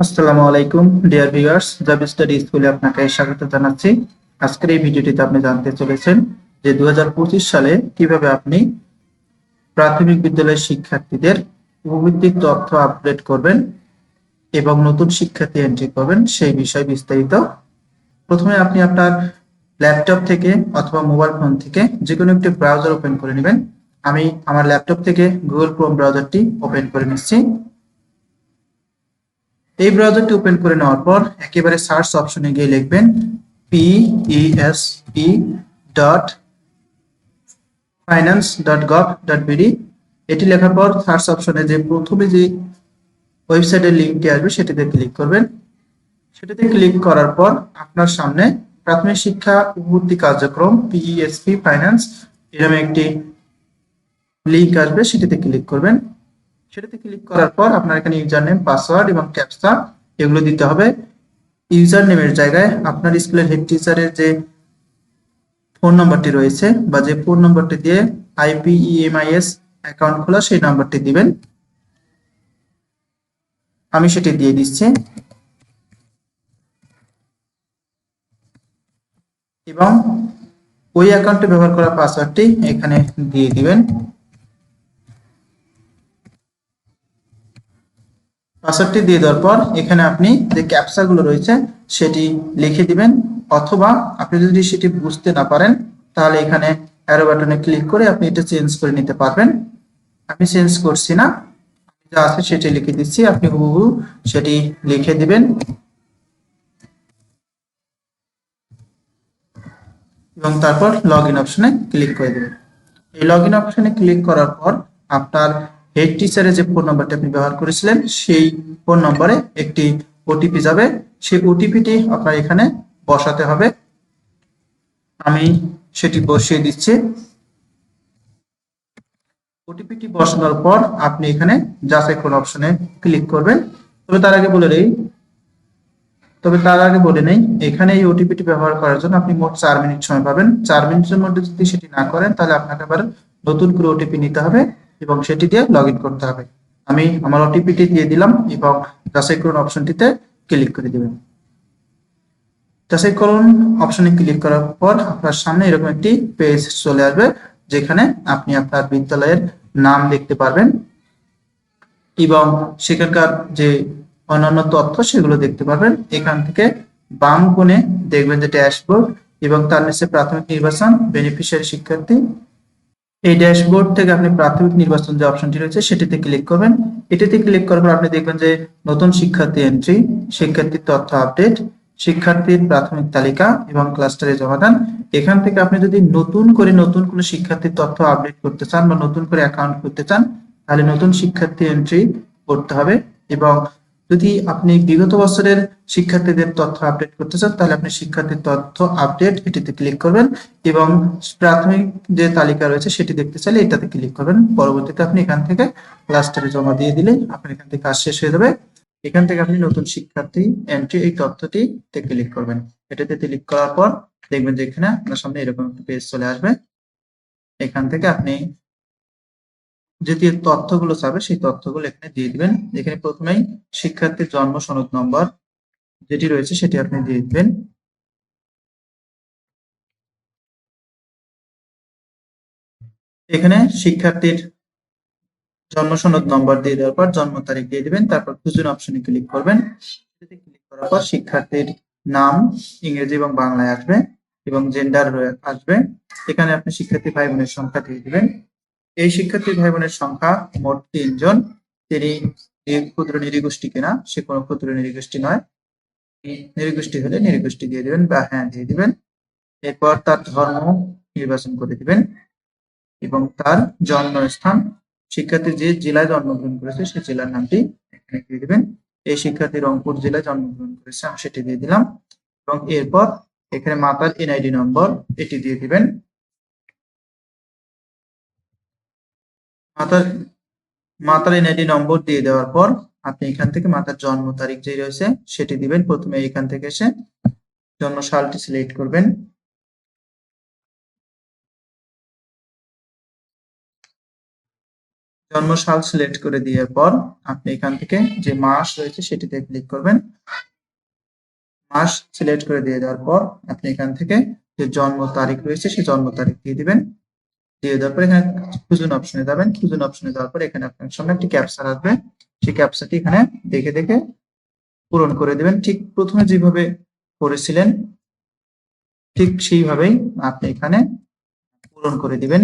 আসসালামু আলাইকুম, dear viewers. জাব স্টাডি স্কুলে আপনাকে স্বাগত জানাচ্ছি। আজকের এই ভিডিওটিতে আপনি জানতে চলেছেন যে দুহাজার পঁচিশ সালে কীভাবে আপনি প্রাথমিক বিদ্যালয়ের শিক্ষার্থীদের উপবৃত্তির তথ্য আপডেট করবেন এবং নতুন শিক্ষার্থী এন্ট্রি করবেন সেই বিষয়ে বিস্তারিত। প্রথমে আপনি আপনার ল্যাপটপ থেকে অথবা মোবাইল ফোন থেকে যে কোনো একটি ব্রাউজার ওপেন করে নেবেন। আমি আমার ল্যাপটপ থেকে গুগল ক্রোম ব্রাউজারটি ওপেন করে নিচ্ছি। এই ব্রাউজারটি ওপেন করে নেওয়ার পর একেবারে সার্চ অপশনে গিয়ে লিখবেন PESP dot finance dot gov dot BD এটি লেখার পর সার্চ অপশনে যে প্রথমে যে ওয়েবসাইটের লিঙ্কটি আসবে সেটিতে ক্লিক করবেন। সেটিতে ক্লিক করার পর আপনার সামনে প্রাথমিক শিক্ষা উপবর্তী কার্যক্রম পিইএসপি ফাইন্যান্স এরকম একটি লিঙ্ক আসবে সেটিতে ক্লিক করবেন। সেটাতে ক্লিক করার পর আপনার এখানে ইউজার নেম পাসওয়ার্ড এবং ক্যাপচা এগুলো দিতে হবে। ইউজার নেমের জায়গায় আপনার স্কুলের হেড টিচারের যে ফোন নম্বরটি রয়েছে বা যে ফোন নম্বরটি দিয়ে আইপিইএমআইএস অ্যাকাউন্ট খোলা, সেই নাম্বারটি দিবেন। আমি সেটি দিয়ে দিচ্ছি। এবং ওই অ্যাকাউন্টে ব্যবহার করা পাসওয়ার্ডটি এখানে দিয়ে দিবেন। পাসওয়ার্ডটি দিয়ে দেওয়ার পর এখানে আপনি যে ক্যাপচা গুলো রয়েছে সেটি লিখে দিবেন অথবা আপনি যদি সেটি বুঝতে না পারেন, তাহলে এখানে অ্যারো বাটনে ক্লিক করে আপনি এটা চেঞ্জ করে নিতে পারবেন। আমি চেঞ্জ করছি না যা আছে সেটি লিখে দিচ্ছি, আপনি হুবহু সেটি লিখে দিবেন। এবং তারপর লগ ইন অপশনে ক্লিক করে দেবেন। এই লগ ইন অপশনে ক্লিক করার পর আপনার হেড টিচারের যে ফোন নাম্বারটি আপনি ব্যবহার করেছিলেন, সেই ফোন নম্বরে একটি ওটিপি যাবে। সেই ওটিপিটি আপনার এখানে বসাতে হবে। আমি সেটি বসিয়ে দিচ্ছি। ওটিপিটি বসানোর পর আপনি এখানে যাচাই কোন অপশনে ক্লিক করবেন। তবে তার আগে বলে নেই তবে তার আগে বলে নেই, এখানে এই ওটিপিটি ব্যবহার করার জন্য আপনি মোট চার মিনিট সময় পাবেন। চার মিনিটের মধ্যে যদি সেটি না করেন, তাহলে আপনাকে আবার নতুন করে ওটিপি নিতে হবে। এবং সেটি দিয়ে লগ করতে হবে। আমি আমার ওটিপিটি দিয়ে দিলাম এবং যাচাই করুন অপশনটিতে ক্লিক করে দিবেন। যাচাই করুন অপশনে ক্লিক করার পর আপনার সামনে এরকম একটি পেজ চলে আসবে, যেখানে আপনি আপনার বিদ্যালয়ের নাম দেখতে পারবেন এবং সেখানকার যে অন্যান্য তথ্য সেগুলো দেখতে পারবেন। এখান থেকে বাম কোণে দেখবেন যে ড্যাশবোর্ড এবং তার নিচে প্রাথমিক নির্বাচন বেনিফিশিয়ারি শিক্ষার্থী এই ড্যাশবোর্ড থেকে আপনি প্রাথমিক নির্বাচন যে অপশনটি রয়েছে সেটিতে ক্লিক করবেন। এটিতে ক্লিক করার পর আপনি দেখবেন যে নতুন শিক্ষার্থী এন্ট্রি শিক্ষার্থীর তথ্য আপডেট শিক্ষার্থীর প্রাথমিক তালিকা এবং ক্লাস্টারে জমাদান এখান থেকে আপনি যদি নতুন করে নতুন কোনো শিক্ষার্থীর তথ্য আপডেট করতে চান বা নতুন করে অ্যাকাউন্ট করতে চান, তাহলে নতুন শিক্ষার্থী এন্ট্রি করতে হবে এবং যদি আপনি বিগত বছরের শিক্ষার্থীদের তথ্য আপডেট করতে চান, তাহলে আপনি শিক্ষার্থীর তথ্য আপডেট এটিতে ক্লিক করবেন এবং প্রাথমিক যে তালিকা রয়েছে সেটি দেখতে চাইলে এটাতে ক্লিক করবেন। পরবর্তীতে আপনি এখান থেকে ক্লাস্টারে জমা দিয়ে দিলে আপনার এখান থেকে কাজ শেষ হয়ে যাবে। এখান থেকে আপনি নতুন শিক্ষার্থী এন্ট্রি এই তথ্যটি ক্লিক করবেন। এটাতে ক্লিক করার পর দেখবেন যে এখানে আপনার সামনে এরকম একটা পেজ চলে আসবে। এখান থেকে আপনি যে তথ্যগুলো চাবে, সেই তথ্যগুলো এখানে দিয়ে দিবেন। এখানে প্রথমেই শিক্ষার্থীর জন্ম সনদ নম্বর যেটি রয়েছে, সেটি আপনি দিয়ে দিবেন। এখানে শিক্ষার্থীর জন্ম সনদ নম্বর দিয়ে দেওয়ার পর জন্ম তারিখ দিয়ে দিবেন, তারপর খুঁজুন অপশনে ক্লিক করবেন। ক্লিক করার পর শিক্ষার্থীর নাম ইংরেজি এবং বাংলায় আসবে এবং জেন্ডার আসবে। এখানে আপনি শিক্ষার্থী ভাই বোনের সংখ্যা দিয়ে দিবেন। এই শিক্ষার্থী ভাই বোনের সংখ্যা মোট তিনজন। তিনি ক্ষুদ্র নিরীগোষ্ঠী কিনা, সে কোনো ক্ষুদ্র নিরীগোষ্ঠী নয়। নিরীগোষ্ঠী হলে নিরীগোষ্ঠী দিয়ে দিবেন বা হ্যাঁ দিয়ে দিবেন। এরপর তার ধর্ম নির্বাচন করে দিবেন এবং তার জন্মস্থান। শিক্ষার্থী যে জেলায় জন্মগ্রহণ করেছে সেই জেলার নামটি এখানে দিয়ে দিবেন। এই শিক্ষার্থী রংপুর জেলায় জন্মগ্রহণ করেছে, আমি সেটি দিয়ে দিলাম। এবং এরপর এখানে মাতার এনআইডি নম্বর, এটি দিয়ে দিবেন। মাতার মাতার এনআইডি নম্বর দিয়ে দেওয়ার পর আপনি এখান থেকে মাতার জন্ম তারিখ যে রয়েছে সেটি দিবেন। প্রথমে এখান থেকে এসে জন্ম সালটি সিলেক্ট করবেন। জন্মসাল সিলেক্ট করে দেওয়ার পর আপনি এখান থেকে যে মাস রয়েছে সেটিতে ক্লিক করবেন। মাস সিলেক্ট করে দিয়ে দেওয়ার পর আপনি এখান থেকে যে জন্ম তারিখ রয়েছে সেই জন্ম তারিখ দিয়ে দিবেন। দিয়ে দেওয়ার পর এখানে খুঁজুন অপশনে যাবেন, খুঁজুন অপশনে যাওয়ার পর এখানে আপনার সামনে একটি ক্যাপচার আসবে। সেই ক্যাপচারটি এখানে দেখে দেখে পূরণ করে দেবেন। ঠিক প্রথমে যেভাবে করেছিলেন, ঠিক সেইভাবেই আপনি এখানে পূরণ করে দিবেন।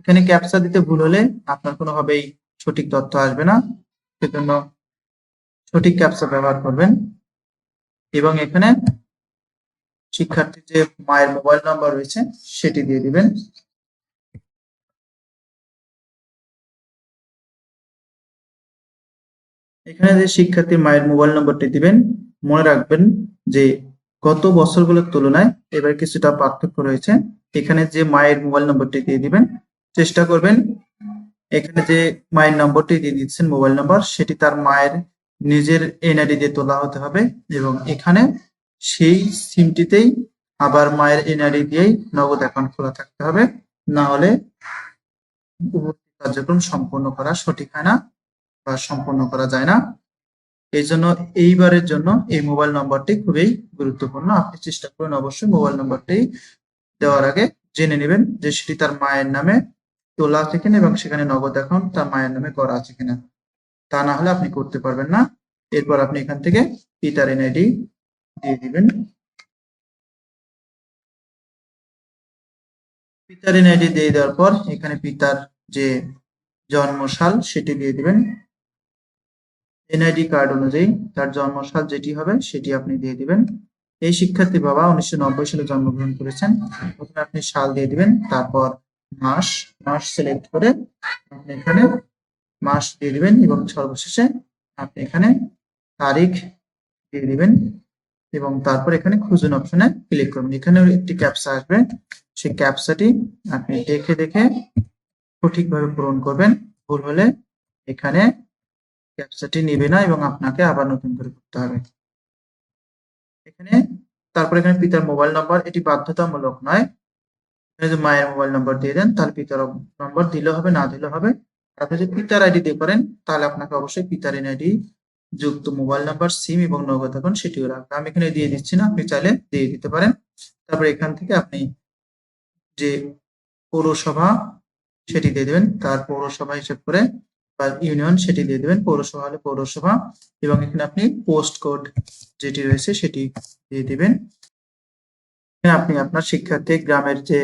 এখানে ক্যাপচা দিতে ভুল হলে আপনার কোনোভাবেই সঠিক তথ্য আসবে না। সেজন্য সঠিক ক্যাপচা ব্যবহার করবেন এবং এখানে শিক্ষার্থীর যে মায়ের মোবাইল নাম্বার রয়েছে, সেটি দিয়ে দিবেন। এখানে যে শিক্ষার্থীর মায়ের মোবাইল নম্বরটি দিবেন, মনে রাখবেন যে গত বছরগুলোর তুলনায় এবার কিছুটা পার্থক্য রয়েছে। এখানে যে মায়ের মোবাইল নম্বরটি দিয়ে দিবেন, চেষ্টা করবেন এখানে যে মায়ের নম্বরটি দিয়ে দিচ্ছেন মোবাইল নম্বর সেটি তার মায়ের নিজের এনআইডি দিয়ে তোলা হতে হবে এবং এখানে সেই সিমটিতেই আবার মায়ের এনআইডি দিয়েই নগদ অ্যাকাউন্ট খোলা থাকতে হবে। না হলে কার্যক্রম সম্পূর্ণ করা সঠিক হয় না বা সম্পূর্ণ করা যায় না। এই জন্য এইবারের জন্য এই মোবাইল নম্বরটি খুবই গুরুত্বপূর্ণ। আপনি চেষ্টা করুন অবশ্যই মোবাইল নম্বরটি দেওয়ার আগে জেনে নেবেন যে সেটি তার মায়ের নামে তোলা আছে কিনা এবং সেখানে নগদ অ্যাকাউন্ট তার মায়ের নামে করা আছে কিনা। তা না হলে আপনি করতে পারবেন না। এরপর আপনি এখান থেকে পিতার এনআইডি দিয়ে দিবেন পিতার এনআইডি দিয়ে দেওয়ার পর, এখানে পিতার যে জন্মসাল, সেটি দিয়ে দিবেন। এনআইডি কার্ড অনুযায়ী তার জন্মসাল যেটি হবে, সেটি আপনি দিয়ে দিবেন। এই শিক্ষার্থী বাবা উনিশশো নব্বই সালে জন্মগ্রহণ করেছেন। প্রথমে আপনি সাল দিয়ে দিবেন, তারপর মাস মাস সিলেক্ট করে আপনি এখানে মাস দিয়ে দিবেন এবং সর্বশেষে আপনি এখানে তারিখ দিয়ে দিবেন। এবং তারপর এখানে খুঁজুন অপশনে ক্লিক করবেন এখানে একটি ক্যাপসা আসবে। সেই ক্যাপসাটি আপনি দেখে দেখে সঠিকভাবে পূরণ করবেন। ভুল হলে এখানে ক্যাপচাটি নেবে না এবং আপনাকে আবার নতুন করে করতে হবে। এখানে তারপর এখানে পিতার মোবাইল নাম্বার এটি বাধ্যতামূলক নয়। যদি মায়ের মোবাইল নাম্বার দিয়ে দেন, তাহলে পিতার নাম্বার দিলে হবে, না দিলে হবে। আপনি যদি পিতার আইডি দিয়ে করেন, তাহলে আপনাকে অবশ্যই পিতার এন এনআইডি যুক্ত মোবাইল নাম্বার সিম এবং নগদ অ্যাকাউন্ট সেটিও রাখবে। আমি এখানে দিয়ে দিচ্ছি না, আপনি চাইলে দিয়ে দিতে পারেন। তারপর এখান থেকে আপনি যে পৌরসভা, সেটি দিয়ে দেবেন। তার পৌরসভা হিসেব করে বা ইউনিয়ন সেটি দিয়ে দেবেন। পৌরসভা হলে পৌরসভা এবং এখানে আপনি পোস্ট কোড যেটি রয়েছে, সেটি দিয়ে দিবেন। আপনি আপনার শিক্ষার্থী গ্রামের যে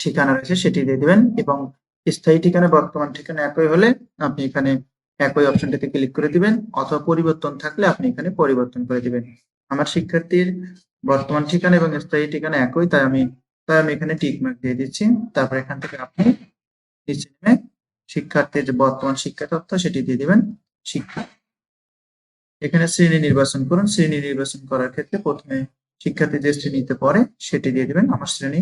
ঠিকানা রয়েছে, সেটি দিয়ে দিবেন এবং স্থায়ী ঠিকানা, বর্তমান ঠিকানা একই হলে আপনি এখানে একই অপশনটিতে ক্লিক করে দিবেন, অথবা পরিবর্তন থাকলে আপনি এখানে পরিবর্তন করে দিবেন। আমার শিক্ষার্থীর বর্তমান ঠিকানা এবং স্থায়ী ঠিকানা একই, তাই আমি তাই আমি এখানে টিক মার্ক দিয়ে দিচ্ছি। তারপর এখান থেকে আপনি নিচে শিক্ষার্থীর যে বর্তমান শিক্ষা তথ্য, সেটি দিয়ে দিবেন শিক্ষা। এখানে শ্রেণি নির্বাচন করুন। শ্রেণি নির্বাচন করার ক্ষেত্রে প্রথমে শিক্ষার্থী যে শ্রেণীতে পড়ে, সেটি দিয়ে দিবেন। আমার শ্রেণি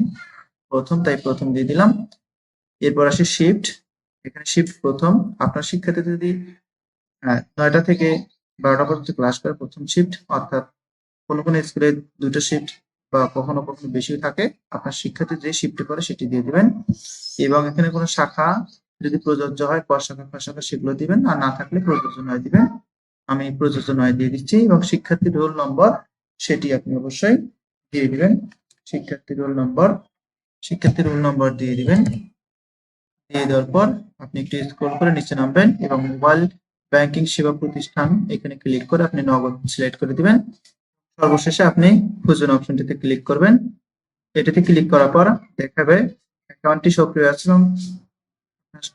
প্রথম, তাই প্রথম দিয়ে দিলাম। এরপর আসে শিফট এখানে শিফট প্রথম। আপনার শিক্ষার্থী যদি নয়টা থেকে বারোটা পর্যন্ত ক্লাস করে প্রথম শিফট অর্থাৎ কোনো কোনো স্কুলে দুটো শিফট বা কখনো কখনো বেশি থাকে, আপনার শিক্ষার্থী যে শিফটে করে সেটি দিয়ে দিবেন। এবং এখানে কোনো শাখা যদি প্রযোজ্য হয় ক শাখা খ শাখা সেগুলো দিবেন, আর না থাকলে প্রযোজ্য নয় দিবেন। আমি প্রযোজ্য নয় দিয়ে দিচ্ছি এবং শিক্ষার্থীর রোল নম্বর সেটি আপনি অবশ্যই দিয়ে দিবেন। শিক্ষার্থীর রোল নম্বর শিক্ষার্থীর রোল নম্বর দিয়ে দিবেন। দিয়ে দেওয়ার পর আপনি একটু স্ক্রল করে নিচে নামবেন এবং মোবাইল ব্যাংকিং সেবা প্রতিষ্ঠান এখানে ক্লিক করে আপনি নগদ সিলেক্ট করে দিবেন। সর্বশেষে আপনি খুঁজুন অপশনটিতে ক্লিক করবেন। এটাতে ক্লিক করার পর দেখাবে অ্যাকাউন্টটি সক্রিয় আছে এবং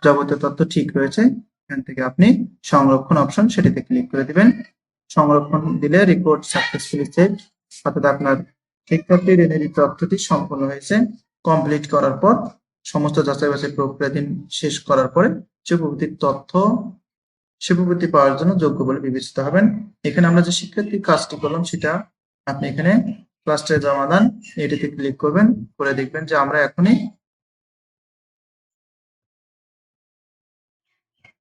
যাবতীয় তথ্য ঠিক রয়েছে। এখান থেকে আপনি সংরক্ষণ অপশন সেটিতে ক্লিক করে দিবেন। সংরক্ষণ দিলে রিপোর্ট সাকসেসফুলি সেভ অর্থাৎ আপনার শিক্ষার্থীর তথ্যটি সম্পূর্ণ হয়েছে। কমপ্লিট করার পর সমস্ত যাচাই বাছাই প্রক্রিয়া দিন শেষ করার পরে শিক্ষাবৃত্তির তথ্য শিক্ষাবৃত্তি পাওয়ার জন্য যোগ্য বলে বিবেচিত হবেন। এখানে আমরা যে শিক্ষার্থীর কাজটি করলাম, সেটা আপনি এখানে ক্লাসটা জমা দেন, এটিতে ক্লিক করবেন, করে দেখবেন যে আমরা এখনই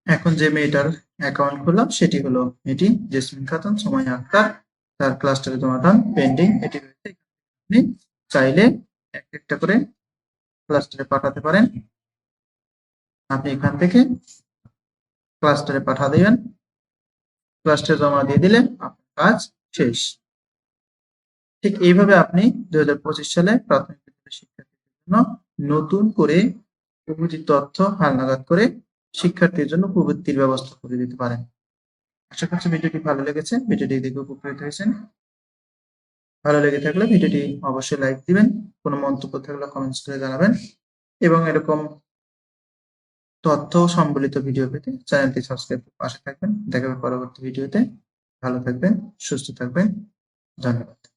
এখন যে মেয়েটার অ্যাকাউন্ট খুললাম, সেটি হলো এটি, জেসমিন খাতুন সময় আক্তার, তার ক্লাস্টারে জমাদান পেন্ডিং এটি রয়েছে আপনি চাইলে এক একটা করে ক্লাস্টারে পাঠাতে পারেন। আপনি এখান থেকে ক্লাস্টারে পাঠা দিবেন। ক্লাস্টারে জমা দিয়ে দিলে আপনার কাজ শেষ। ঠিক এইভাবে আপনি দুই হাজার পঁচিশ সালে প্রাথমিক বিদ্যালয়ের শিক্ষার্থীদের জন্য নতুন করে প্রভৃতির তথ্য হালনাগাদ করে শিক্ষার্থীর জন্য প্রবৃত্তির ব্যবস্থা করে দিতে পারেন। আশা করছি ভিডিওটি ভালো লেগেছে। ভিডিওটি দেখে উপকৃত হয়েছেন। ভালো লেগে থাকলে ভিডিওটি অবশ্যই লাইক দিবেন, কোনো মন্তব্য থাকলে কমেন্টস করে জানাবেন এবং এরকম তথ্য সম্বলিত ভিডিও পেতে চ্যানেলটি সাবস্ক্রাইব করে পাশে থাকবেন। দেখাবে পরবর্তী ভিডিওতে ভালো থাকবেন, সুস্থ থাকবেন। ধন্যবাদ।